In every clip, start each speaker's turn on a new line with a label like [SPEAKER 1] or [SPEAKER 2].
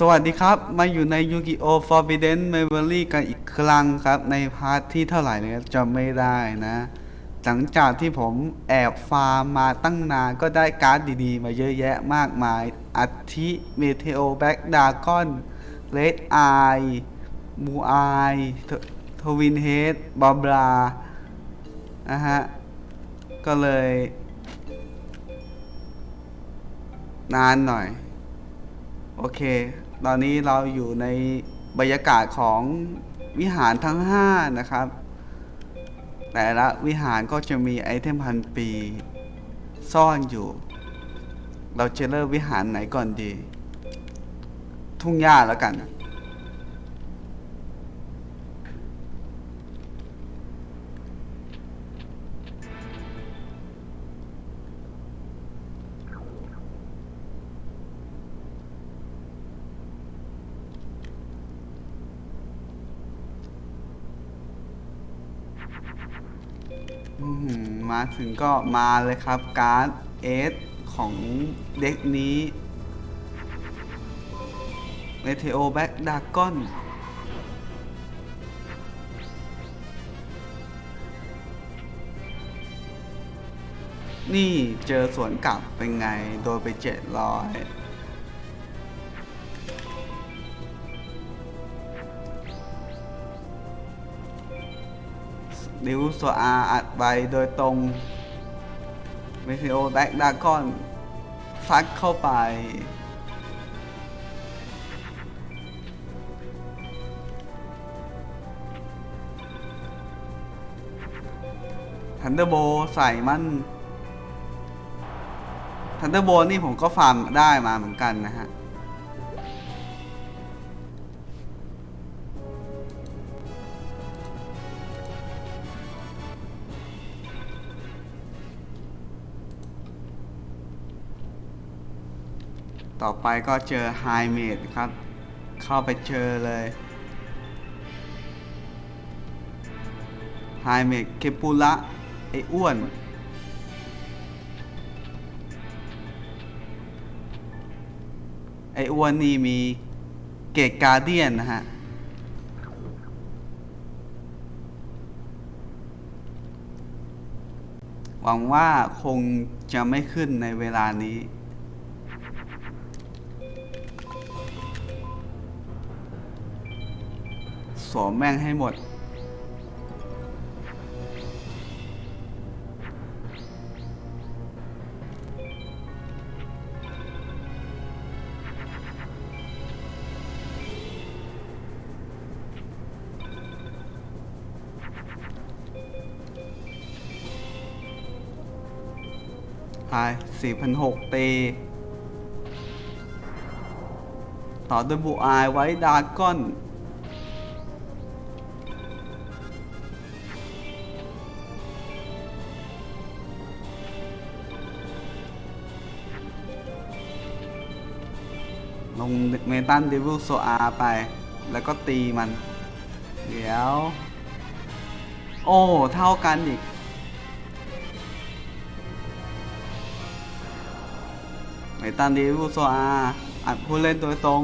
[SPEAKER 1] สวัสดีครับ มาอยู่ใน Yu-Gi-Oh! Forbidden Memory กันอีกครั้งครับ ในพาร์ทที่เท่าไหร่เนี่ยจำไม่ได้นะ หลังจากที่ผมแอบฟาร์มมาตั้งนานก็ได้การ์ดดีๆ มาเยอะแยะมากมายอาทิเมเทโอแบ็กดากอนเลดไอมูไอทวินเฮดบอบรานะฮะ ก็เลย นานหน่อย โอเค ตอนนี้เราอยู่ในบรรยากาศของวิหารทั้ง 5 นะครับ แต่ละวิหารก็จะมีไอเทมพันปี ซ่อนอยู่ เราจะเริ่มวิหารไหนก่อนดี ทุ่งหญ้าแล้วกัน อื้อหือมาถึงก็มาเลยครับ การ์ดเอสของเด็กนี้เมเทโอแบ็กดากอนนี่เจอสวนกลับเป็นไง โดนไปเจ็ดร้อย ดิวโซอาอัดไปโดยตรงเมเทโอแบ็กดากอนฟัดเข้าไป ทันเดอร์โบใส่มัน ทันเดอร์โบนี่ผมก็ฟาร์มได้มาเหมือนกันนะฮะ ต่อไปก็เจอไฮเมดครับ เข้าไปเจอเลยไฮเมดเคปุระไอ้อ้วนไอ้อ้วนนี่มีเกตการเดียนนะฮะ หวังว่าคงจะไม่ขึ้นในเวลานี้ วมแม่งให้หมดหาย4,006ตี ต่อด้วยบูอายไว้ดาก้อน ลงเมตันเดวิลโซอาไป แล้วก็ตีมัน เดี๋ยว โอ้ เท่ากันอีก เมตันเดวิลโซอาอัดผู้เล่นโดยตรง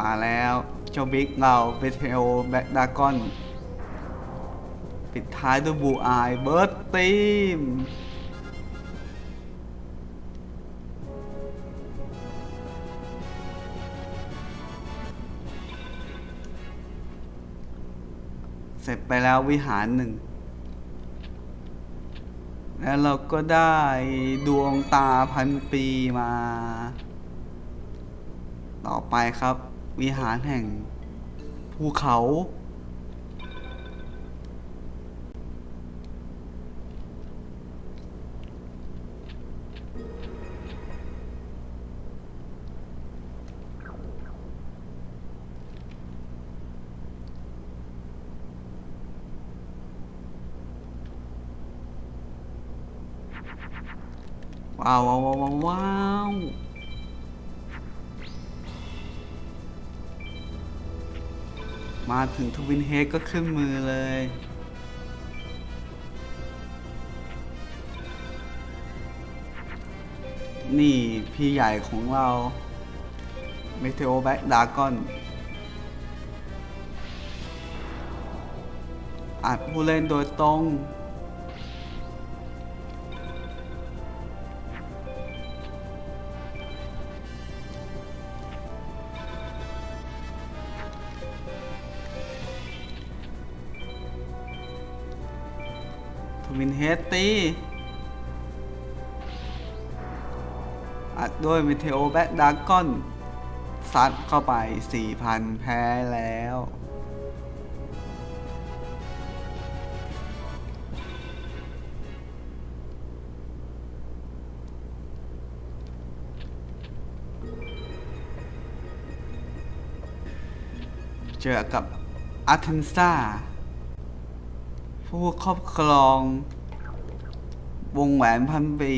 [SPEAKER 1] มาแล้วเจ้าบิ๊กเราเบเทโอแบ็กดากอน ปิดท้ายด้วยบูอายเบิร์ตทีมเสร็จไปแล้ววิหารหนึ่ง แล้วเราก็ได้ดวงตาพันปีมา ต่อไปครับ วิหารแห่งภูเขา ว้าวว้าวว้าวว้าว มาถึงทวินเฮดก็ขึ้นมือเลย นี่พี่ใหญ่ของเราเมเทโอแบ็กดากอนอัดผู้เล่นโดยตรง วินเฮดตีอัดด้วยเมเทโอแบ็กดากอนซัดเข้าไป 4,000 แพ้แล้ว เจอกับอาร์เทนซา ผู้ครอบครอง วงแหวนพันปี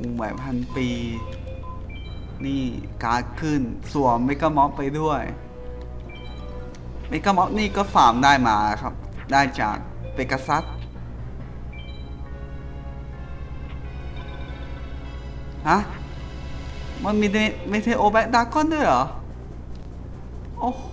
[SPEAKER 1] วงแหวนพันปี นี่การ์ดขึ้น สวมเมกะม็อบไปด้วยเมกะม็อบนี่ก็ฟาร์มได้มาครับ ได้จากเปกาซัสฮะ มันมีเมเทโอแบ็กดากอนด้วยเหรอ โอ้โห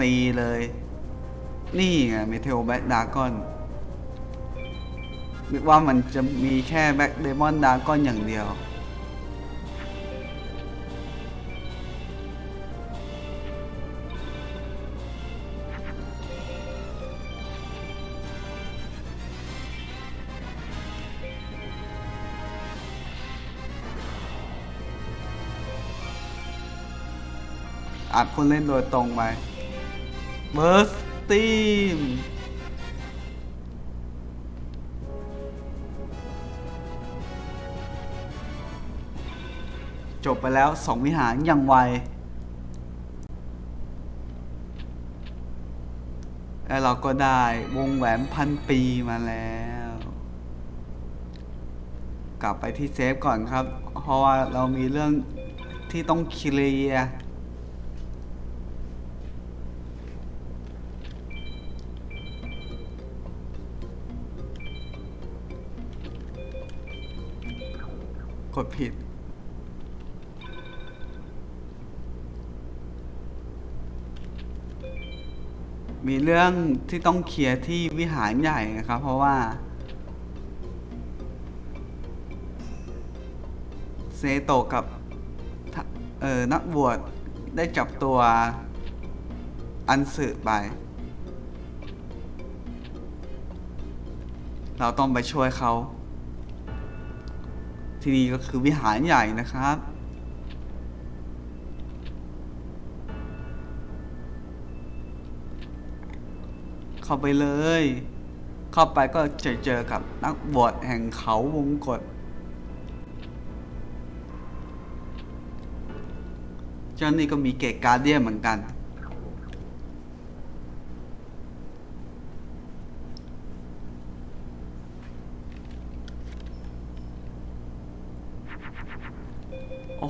[SPEAKER 1] ตีเลย นี่ไงเมเทโอแบ็กดากอนว่ามันจะมีแค่แบ็กเดมอนดากอนอย่างเดียว อัดคนเล่นโดยตรงไปเบอร์สตีมจบไปแล้วสองวิหารอย่างไวแล้วเราก็ได้วงแหวนพันปีมาแล้ว กลับไปที่เซฟก่อนครับ เพราะว่าเรามีเรื่องที่ต้องเคลียร์ ดผิด มีเรื่องที่ต้องเคลียร์ที่วิหารใหญ่นะครับ เพราะว่า เซโตกับเออนักบวชได้จับตัวอันสึไป เราต้องไปช่วยเขา ที่นี่ก็คือวิหารใหญ่นะครับ เข้าไปเลย เข้าไปก็จะเจอกับนักบวชแห่งเขาวงกฏเจ้านี่ก็มีเกตการเดียเหมือนกัน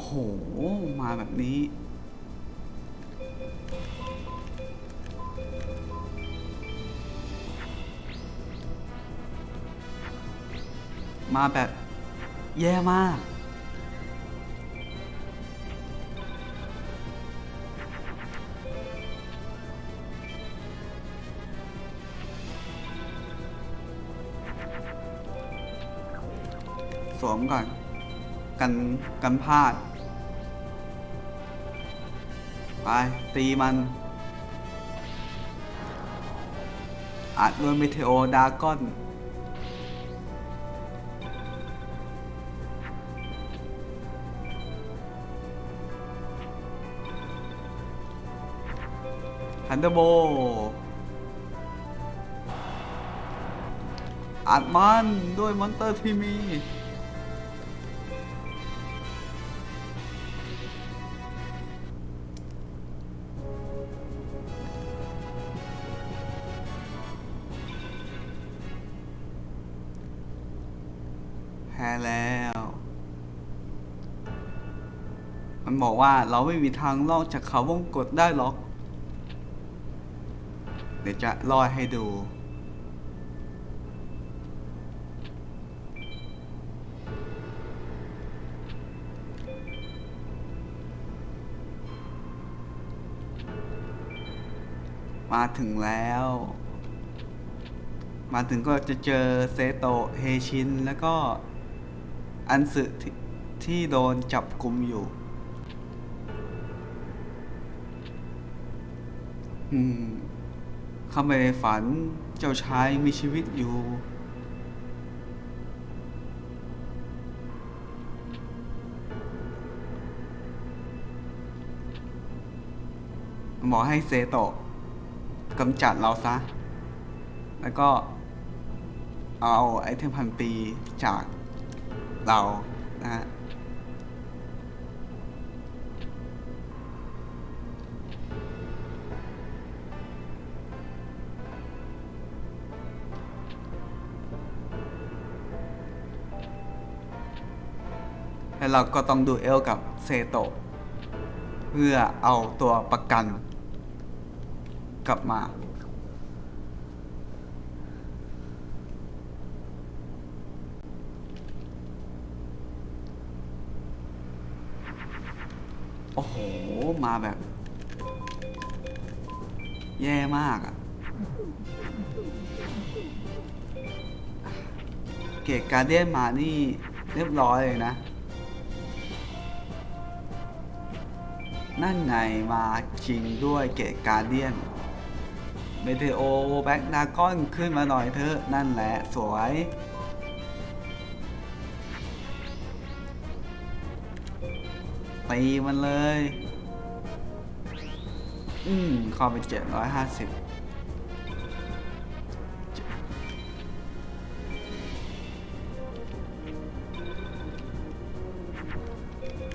[SPEAKER 1] โอ้โห มาแบบนี้ มาแบบแย่มากสวมก่อน กันกันพลาด ไป ตีมันอัดด้วยเมเทโอดากอน ฮันเดอร์โบ อัดมันด้วยมอนเตอร์ที่มี ว่าเราไม่มีทางลอกจากเขาวงกฏได้หรอก เดี๋ยวจะลอยให้ดู มาถึงแล้ว มาถึงก็จะเจอเซโตะเฮชิน แล้วก็อันสึที่ที่โดนจับกลุมอยู่ อืมเข้าไปในฝันเจ้าชายมีชีวิตอยู่ หมอให้เซโตะกำจัดเราซะ แล้วก็เอาไอเทมพันปีจากเรานะฮะ แล้วเราก็ต้องดูเอลกับเซโตะเพื่อเอาตัวประกัน กลับมาโอ้โห มาแบบ แย่มากอะเกตการเดียนมานี่เรียบร้อยเลยนะ นั่นไงมาจริงด้วยเกตการเดียน เมเทโอแบ็กดากอนขึ้นมาหน่อยเถอะ นั่นแหละสวย ตีมันเลย อืมเข้าไปเจ็ดร้อยห้าสิบ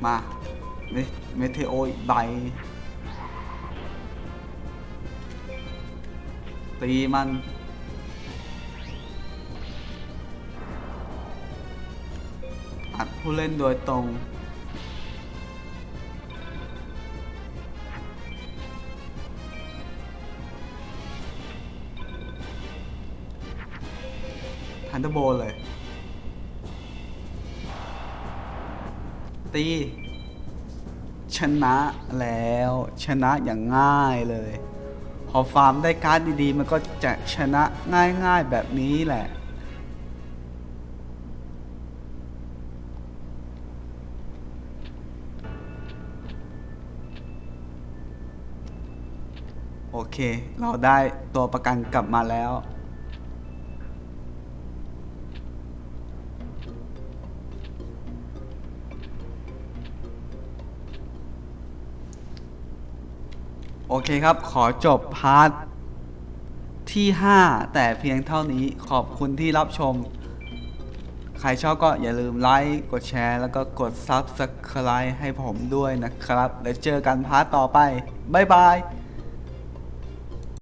[SPEAKER 1] มา เมเมเทโออีกใบตีมันอัดผู้เล่นโดยตรงทันเดอร์โบลเลย ตี ชนะแล้วชนะอย่างง่ายเลย พอฟาร์มได้การ์ดดีๆ มันก็จะชนะง่ายๆแบบนี้แหละ โอเค เราได้ตัวประกันกลับมาแล้ว โอเคครับ ขอจบพาร์ทที่ 5 แต่เพียงเท่านี้ขอบคุณที่รับชม ใครชอบก็อย่าลืมไลค์ กดแชร์ แล้วก็กด Subscribe ให้ผมด้วยนะครับ แล้วเจอกันพาร์ทต่อไป บ๊ายบาย